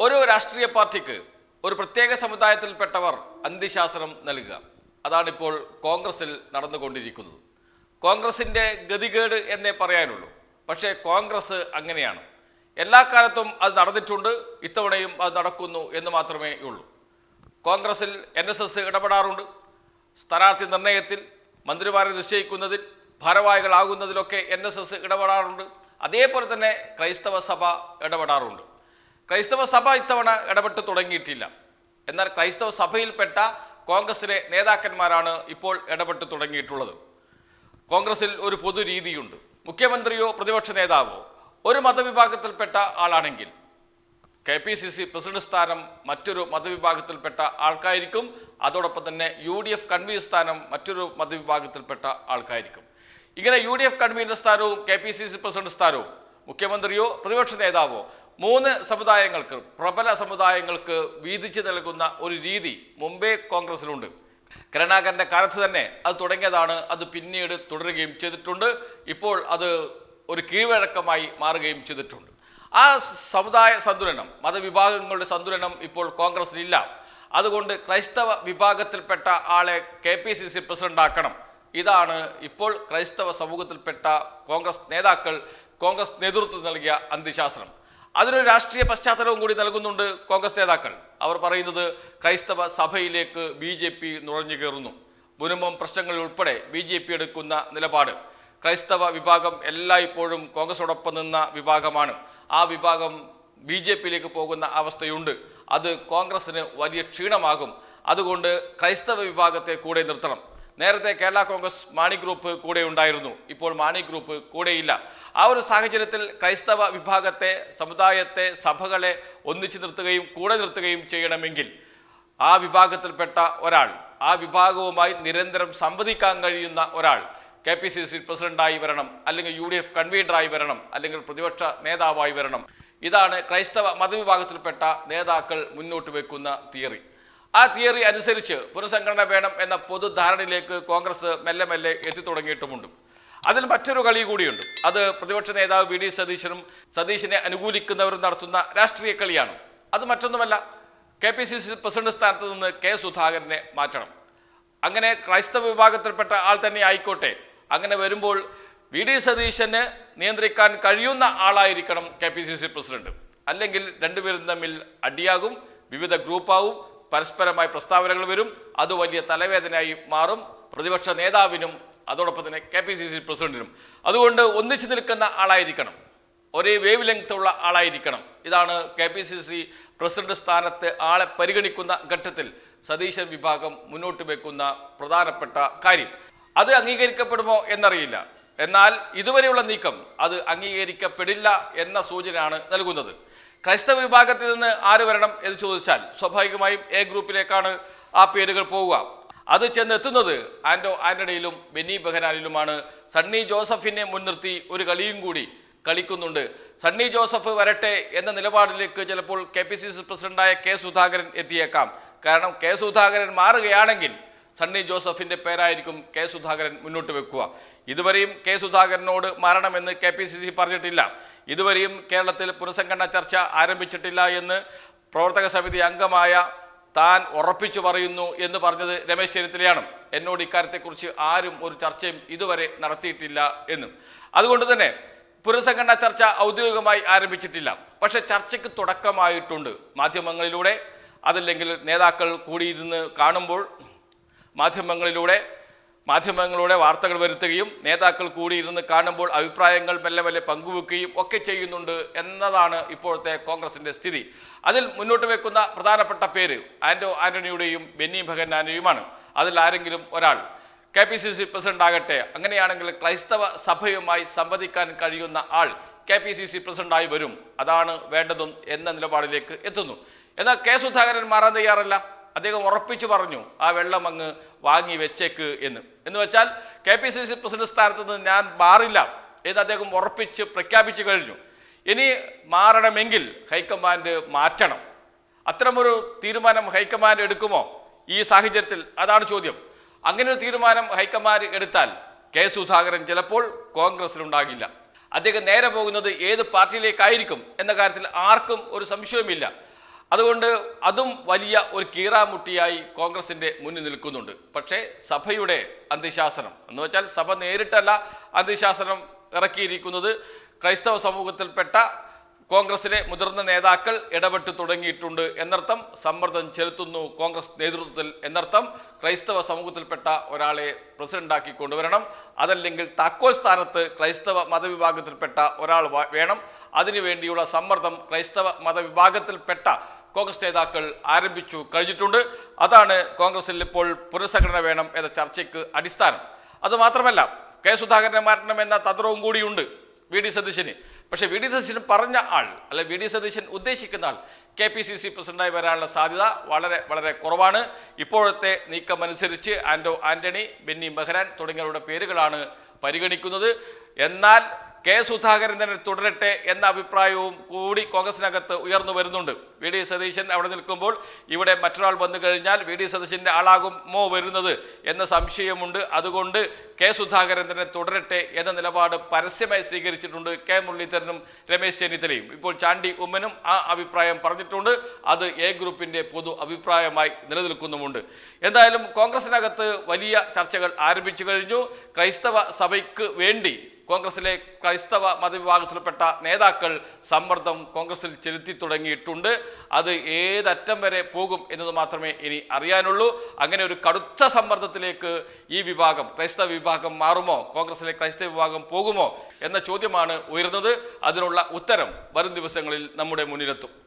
ഒരു രാഷ്ട്രീയ പാർട്ടിക്ക് ഒരു പ്രത്യേക സമുദായത്തിൽപ്പെട്ടവർ അന്ത്യശാസനം നൽകുക. അതാണിപ്പോൾ കോൺഗ്രസിൽ നടന്നുകൊണ്ടിരിക്കുന്നത്. കോൺഗ്രസിന്റെ ഗതികേട് എന്നേ പറയാനുള്ളൂ. പക്ഷേ കോൺഗ്രസ് അങ്ങനെയാണ്. എല്ലാ കാലത്തും അത് നടന്നിട്ടുണ്ട്. ഇത്തവണയും അത് നടക്കുന്നു എന്ന് മാത്രമേ ഉള്ളൂ. കോൺഗ്രസിൽ എൻ എസ് എസ് ഇടപെടാറുണ്ട്. സ്ഥാനാർത്ഥി നിർണയത്തിൽ മന്ത്രിമാരെ നിശ്ചയിക്കുന്നതിൽ ഭാരവാഹികളാകുന്നതിലൊക്കെ എൻ എസ് എസ് ഇടപെടാറുണ്ട്. അതേപോലെ തന്നെ ക്രൈസ്തവ സഭ ഇടപെടാറുണ്ട്. ക്രൈസ്തവ സഭ ഇത്തവണ ഇടപെട്ട് തുടങ്ങിയിട്ടില്ല. എന്നാൽ ക്രൈസ്തവ സഭയിൽപ്പെട്ട കോൺഗ്രസിലെ നേതാക്കന്മാരാണ് ഇപ്പോൾ ഇടപെട്ട് തുടങ്ങിയിട്ടുള്ളത്. കോൺഗ്രസിൽ ഒരു പൊതു രീതിയുണ്ട്. മുഖ്യമന്ത്രിയോ പ്രതിപക്ഷ നേതാവോ ഒരു മതവിഭാഗത്തിൽപ്പെട്ട ആളാണെങ്കിൽ K P C C president സ്ഥാനം മറ്റൊരു മതവിഭാഗത്തിൽപ്പെട്ട ആൾക്കായിരിക്കും. അതോടൊപ്പം തന്നെ യു ഡി എഫ് കൺവീനർ സ്ഥാനം മറ്റൊരു മതവിഭാഗത്തിൽപ്പെട്ട ആൾക്കായിരിക്കും. ഇങ്ങനെ യു ഡി എഫ് കൺവീനർ സ്ഥാനവും K P C C president സ്ഥാനവും മുഖ്യമന്ത്രിയോ പ്രതിപക്ഷ നേതാവോ മൂന്ന് സമുദായങ്ങൾക്ക് പ്രബല സമുദായങ്ങൾക്ക് വീതിച്ചു നൽകുന്ന ഒരു രീതി മുംബൈ കോൺഗ്രസിലുണ്ട്. കരുണാകരന്റെ കാലത്ത് തന്നെ അത് തുടങ്ങിയതാണ് അത് പിന്നീട് തുടരുകയും ചെയ്തിട്ടുണ്ട്. ഇപ്പോൾ അത് ഒരു കീഴ്വഴക്കമായി മാറുകയും ചെയ്തിട്ടുണ്ട്. ആ സമുദായ സന്തുലനം മതവിഭാഗങ്ങളുടെ സന്തുലനം ഇപ്പോൾ കോൺഗ്രസിലില്ല. അതുകൊണ്ട് ക്രൈസ്തവ വിഭാഗത്തിൽപ്പെട്ട ആളെ K P C C president ആക്കണം ഇതാണ് ഇപ്പോൾ ക്രൈസ്തവ സമൂഹത്തിൽപ്പെട്ട കോൺഗ്രസ് നേതാക്കൾ കോൺഗ്രസ് നേതൃത്വം നൽകിയ അന്ത്യശാസ്ത്രം. അതിനൊരു രാഷ്ട്രീയ പശ്ചാത്തലവും കൂടി നൽകുന്നുണ്ട് കോൺഗ്രസ് നേതാക്കൾ. അവർ പറയുന്നത് ക്രൈസ്തവ സഭയിലേക്ക് ബി ജെ പി നുഴഞ്ഞു കയറുന്നു. മുനുമ്പം പ്രശ്നങ്ങളിൽ ഉൾപ്പെടെ ബി ജെ പി എടുക്കുന്ന നിലപാട്. ക്രൈസ്തവ വിഭാഗം എല്ലായ്പ്പോഴും കോൺഗ്രസോടൊപ്പം നിന്ന വിഭാഗമാണ്. ആ വിഭാഗം ബി ജെ പിയിലേക്ക് പോകുന്ന അവസ്ഥയുണ്ട്. അത് കോൺഗ്രസിന് വലിയ ക്ഷീണമാകും. അതുകൊണ്ട് ക്രൈസ്തവ വിഭാഗത്തെ കൂടെ നിർത്തണം. നേരത്തെ കേരള കോൺഗ്രസ് മാണി ഗ്രൂപ്പ് കൂടെ ഉണ്ടായിരുന്നു. ഇപ്പോൾ മാണി ഗ്രൂപ്പ് കൂടെയില്ല. ആ ഒരു സാഹചര്യത്തിൽ ക്രൈസ്തവ വിഭാഗത്തെ സമുദായത്തെ സഭകളെ ഒന്നിച്ചു നിർത്തുകയും കൂടെ നിർത്തുകയും ചെയ്യണമെങ്കിൽ ആ വിഭാഗത്തിൽപ്പെട്ട ഒരാൾ ആ വിഭാഗവുമായി നിരന്തരം സംവദിക്കാൻ കഴിയുന്ന ഒരാൾ കെ പി സി സി പ്രസിഡന്റായി വരണം അല്ലെങ്കിൽ യു ഡി എഫ് കൺവീനറായി വരണം അല്ലെങ്കിൽ പ്രതിപക്ഷ നേതാവായി വരണം. ഇതാണ് ക്രൈസ്തവ മതവിഭാഗത്തിൽപ്പെട്ട നേതാക്കൾ മുന്നോട്ട് വെക്കുന്ന തിയറി. ആ തിയറി അനുസരിച്ച് പുനഃസംഘടന വേണം എന്ന പൊതുധാരണയിലേക്ക് കോൺഗ്രസ് മെല്ലെ മെല്ലെ എത്തിത്തുടങ്ങിയിട്ടുമുണ്ട്. അതിൽ മറ്റൊരു കളി കൂടിയുണ്ട്. അത് പ്രതിപക്ഷ നേതാവ് വി ഡി സതീശനും സതീശനെ അനുകൂലിക്കുന്നവരും നടത്തുന്ന രാഷ്ട്രീയ കളിയാണ്. അത് മറ്റൊന്നുമല്ല K P C C president സ്ഥാനത്ത് നിന്ന് കെ സുധാകരനെ മാറ്റണം. അങ്ങനെ ക്രൈസ്തവ വിഭാഗത്തിൽപ്പെട്ട ആൾ തന്നെ ആയിക്കോട്ടെ. അങ്ങനെ വരുമ്പോൾ വി ഡി സതീശന് നിയന്ത്രിക്കാൻ കഴിയുന്ന ആളായിരിക്കണം K P C C president. അല്ലെങ്കിൽ രണ്ടുപേരും തമ്മിൽ അടിയാകും വിവിധ ഗ്രൂപ്പാവും പരസ്പരമായി പ്രസ്താവനകൾ വരും. അത് വലിയ തലവേദനയായി മാറും. പ്രതിപക്ഷ നേതാവിനും അതോടൊപ്പം തന്നെ കെ പി സി സി പ്രസിഡന്റിനും. അതുകൊണ്ട് ഒന്നിച്ചു നിൽക്കുന്ന ആളായിരിക്കണം. ഒരേ വേവ് ലെങ്ത് ഉള്ള ആളായിരിക്കണം. ഇതാണ് K P C C president സ്ഥാനത്ത് ആളെ പരിഗണിക്കുന്ന ഘട്ടത്തിൽ സതീശൻ വിഭാഗം മുന്നോട്ട് വെക്കുന്ന പ്രധാനപ്പെട്ട കാര്യം. അത് അംഗീകരിക്കപ്പെടുമോ എന്നറിയില്ല. എന്നാൽ ഇതുവരെയുള്ള നീക്കം അത് അംഗീകരിക്കപ്പെടില്ല എന്ന സൂചനയാണ് നൽകുന്നത്. ക്രൈസ്തവ വിഭാഗത്തിൽ നിന്ന് ആര് വരണം എന്ന് ചോദിച്ചാൽ സ്വാഭാവികമായും എ ഗ്രൂപ്പിലേക്കാണ് ആ പേരുകൾ പോവുക. അത് ചെന്നെത്തുന്നത് ആൻഡോ ആന്റണിയിലും ബെന്നി ബെഹനാനിലുമാണ്. സണ്ണി ജോസഫിനെ മുൻനിർത്തി ഒരു കളിയും കൂടി കളിക്കുന്നുണ്ട്. സണ്ണി ജോസഫ് വരട്ടെ എന്ന നിലപാടിലേക്ക് ചിലപ്പോൾ കെ പി സി സി പ്രസിഡന്റായ കെ സുധാകരൻ എത്തിയേക്കാം. കാരണം കെ സുധാകരൻ മാറുകയാണെങ്കിൽ സണ്ണി ജോസഫിന്റെ പേരായിരിക്കും കെ സുധാകരൻ മുന്നോട്ട് വെക്കുക. ഇതുവരെയും കെ സുധാകരനോട് മാറണമെന്ന് കെ പി സി സി പറഞ്ഞിട്ടില്ല. ഇതുവരെയും കേരളത്തിൽ പുനഃസംഘടന ചർച്ച ആരംഭിച്ചിട്ടില്ല എന്ന് പ്രവർത്തക സമിതി അംഗമായ താൻ ഉറപ്പിച്ചു പറയുന്നു എന്ന് പറഞ്ഞത് രമേശ് ചെന്നിത്തലയാണ്. എന്നോട് ഇക്കാര്യത്തെക്കുറിച്ച് ആരും ഒരു ചർച്ചയും ഇതുവരെ നടത്തിയിട്ടില്ല എന്നും. അതുകൊണ്ട് തന്നെ പുനഃസംഘടനാ ചർച്ച ഔദ്യോഗികമായി ആരംഭിച്ചിട്ടില്ല. പക്ഷെ ചർച്ചയ്ക്ക് തുടക്കമായിട്ടുണ്ട് മാധ്യമങ്ങളിലൂടെ. അതല്ലെങ്കിൽ നേതാക്കൾ കൂടിയിരുന്ന് കാണുമ്പോൾ മാധ്യമങ്ങളിലൂടെ മാധ്യമങ്ങളിലൂടെ വാർത്തകൾ വരുത്തുകയും നേതാക്കൾ കൂടിയിരുന്ന് കാണുമ്പോൾ അഭിപ്രായങ്ങൾ മെല്ലെ മെല്ലെ പങ്കുവെക്കുകയും ഒക്കെ ചെയ്യുന്നുണ്ട് എന്നതാണ് ഇപ്പോഴത്തെ കോൺഗ്രസിന്റെ സ്ഥിതി. അതിൽ മുന്നോട്ട് വെക്കുന്ന പ്രധാനപ്പെട്ട പേര് ആന്റോ ആന്റണിയുടെയും ബെന്നി ബെഹനാന്റെയുമാണ് അതിൽ ആരെങ്കിലും ഒരാൾ K P C C president ആകട്ടെ അങ്ങനെയാണെങ്കിൽ ക്രൈസ്തവ സഭയുമായി സംവദിക്കാൻ കഴിയുന്ന ആൾ കെ പി സി സി പ്രസിഡന്റായി വരും. അതാണ് വേണ്ടതും എന്ന നിലപാടിലേക്ക് എത്തുന്നു. എന്നാൽ കെ സുധാകരൻ മാറാൻ തയ്യാറല്ല? അദ്ദേഹം ഉറപ്പിച്ചു പറഞ്ഞു ആ വെള്ളം അങ്ങ് വാങ്ങി വെച്ചേക്ക് എന്ന്. എന്ന് വെച്ചാൽ K P C C president സ്ഥാനത്ത് നിന്ന് ഞാൻ മാറില്ല എന്ന് അദ്ദേഹം ഉറപ്പിച്ച് പ്രഖ്യാപിച്ചു കഴിഞ്ഞു. ഇനി മാറണമെങ്കിൽ ഹൈക്കമാൻഡ് മാറ്റണം. അത്തരമൊരു തീരുമാനം ഹൈക്കമാൻഡ് എടുക്കുമോ? ഈ സാഹചര്യത്തിൽ അതാണ് ചോദ്യം. അങ്ങനെ ഒരു തീരുമാനം ഹൈക്കമാൻഡ് എടുത്താൽ കെ സുധാകരൻ ചിലപ്പോൾ കോൺഗ്രസിലുണ്ടാകില്ല അദ്ദേഹം നേരെ പോകുന്നത് ഏത് പാർട്ടിയിലേക്കായിരിക്കും എന്ന കാര്യത്തിൽ ആർക്കും ഒരു സംശയവുമില്ല. അതുകൊണ്ട് അതും വലിയ ഒരു കീറാമുട്ടിയായി കോൺഗ്രസിന്റെ മുന്നിൽ നിൽക്കുന്നുണ്ട്. പക്ഷേ സഭയുടെ അന്തിശാസനം എന്ന് വെച്ചാൽ സഭ നേരിട്ടല്ല അന്തിശാസനം ഇറക്കിയിരിക്കുന്നത്. ക്രൈസ്തവ സമൂഹത്തിൽപ്പെട്ട കോൺഗ്രസിലെ മുതിർന്ന നേതാക്കൾ ഇടപെട്ട് തുടങ്ങിയിട്ടുണ്ട് എന്നർത്ഥം സമ്മർദ്ദം ചെലുത്തുന്നു കോൺഗ്രസ് നേതൃത്വത്തിൽ എന്നർത്ഥം. ക്രൈസ്തവ സമൂഹത്തിൽപ്പെട്ട ഒരാളെ പ്രസിഡന്റാക്കി കൊണ്ടുവരണം. അതല്ലെങ്കിൽ താക്കോൽ സ്ഥാനത്ത് ക്രൈസ്തവ മതവിഭാഗത്തിൽപ്പെട്ട ഒരാൾ വേണം. അതിനുവേണ്ടിയുള്ള സമ്മർദ്ദം ക്രൈസ്തവ മതവിഭാഗത്തിൽപ്പെട്ട കോൺഗ്രസ് നേതാക്കൾ ആരംഭിച്ചു കഴിഞ്ഞിട്ടുണ്ട്. അതാണ് കോൺഗ്രസിൽ ഇപ്പോൾ പുനഃസംഘടന വേണം എന്ന ചർച്ചയ്ക്ക് അടിസ്ഥാനം. അതുമാത്രമല്ല കെ സുധാകരനെ മാറ്റണം എന്ന തന്ത്രവും കൂടിയുണ്ട് വി ഡി സതീശന്. പക്ഷേ വി ഡി സതീശൻ പറഞ്ഞ ആൾ അല്ലെ വി ഡി സതീശൻ ഉദ്ദേശിക്കുന്ന ആൾ കെ പി സി സി പ്രസിഡന്റായി വരാനുള്ള സാധ്യത വളരെ വളരെ കുറവാണ്. ഇപ്പോഴത്തെ നീക്കം അനുസരിച്ച് ആൻഡോ ആന്റണി ബെന്നി ബെഹ്റാൻ തുടങ്ങിയവരുടെ പേരുകളാണ് പരിഗണിക്കുന്നത്. എന്നാൽ കെ സുധാകരൻ തന്നെ തുടരട്ടെ എന്ന അഭിപ്രായവും കൂടി കോൺഗ്രസിനകത്ത് ഉയർന്നു വരുന്നുണ്ട്. വി ഡി സതീശൻ അവിടെ നിൽക്കുമ്പോൾ ഇവിടെ മറ്റൊരാൾ വന്നു കഴിഞ്ഞാൽ വി ഡി സതീശന്റെ ആളാകുമോ വരുന്നത് എന്ന സംശയമുണ്ട്. അതുകൊണ്ട് കെ സുധാകരൻ തന്നെ തുടരട്ടെ എന്ന നിലപാട് പരസ്യമായി സ്വീകരിച്ചിട്ടുണ്ട് കെ മുരളീധരനും രമേശ് ചെന്നിത്തലയും. ഇപ്പോൾ ചാണ്ടി ഉമ്മനും ആ അഭിപ്രായം പറഞ്ഞിട്ടുണ്ട്. അത് എ ഗ്രൂപ്പിന്റെ പൊതു അഭിപ്രായമായി നിലനിൽക്കുന്നുമുണ്ട്. എന്തായാലും കോൺഗ്രസിനകത്ത് വലിയ ചർച്ചകൾ ആരംഭിച്ചു കഴിഞ്ഞു. ക്രൈസ്തവ സഭയ്ക്ക് വേണ്ടി കോൺഗ്രസിലെ ക്രൈസ്തവ മതവിഭാഗത്തിൽപ്പെട്ട നേതാക്കൾ സമ്മർദ്ദം കോൺഗ്രസിൽ ചെലുത്തി തുടങ്ങിയിട്ടുണ്ട്. അത് ഏതറ്റം വരെ പോകും എന്നത് മാത്രമേ ഇനി അറിയാനുള്ളൂ. അങ്ങനെ ഒരു കടുത്ത സമ്മർദ്ദത്തിലേക്ക് ഈ വിഭാഗം ക്രൈസ്തവ വിഭാഗം മാറുമോ? കോൺഗ്രസിലെ ക്രൈസ്തവ വിഭാഗം പോകുമോ? എന്ന ചോദ്യമാണ് ഉയർന്നത്. അതിനുള്ള ഉത്തരം വരും ദിവസങ്ങളിൽ നമ്മുടെ മുന്നിലെത്തും.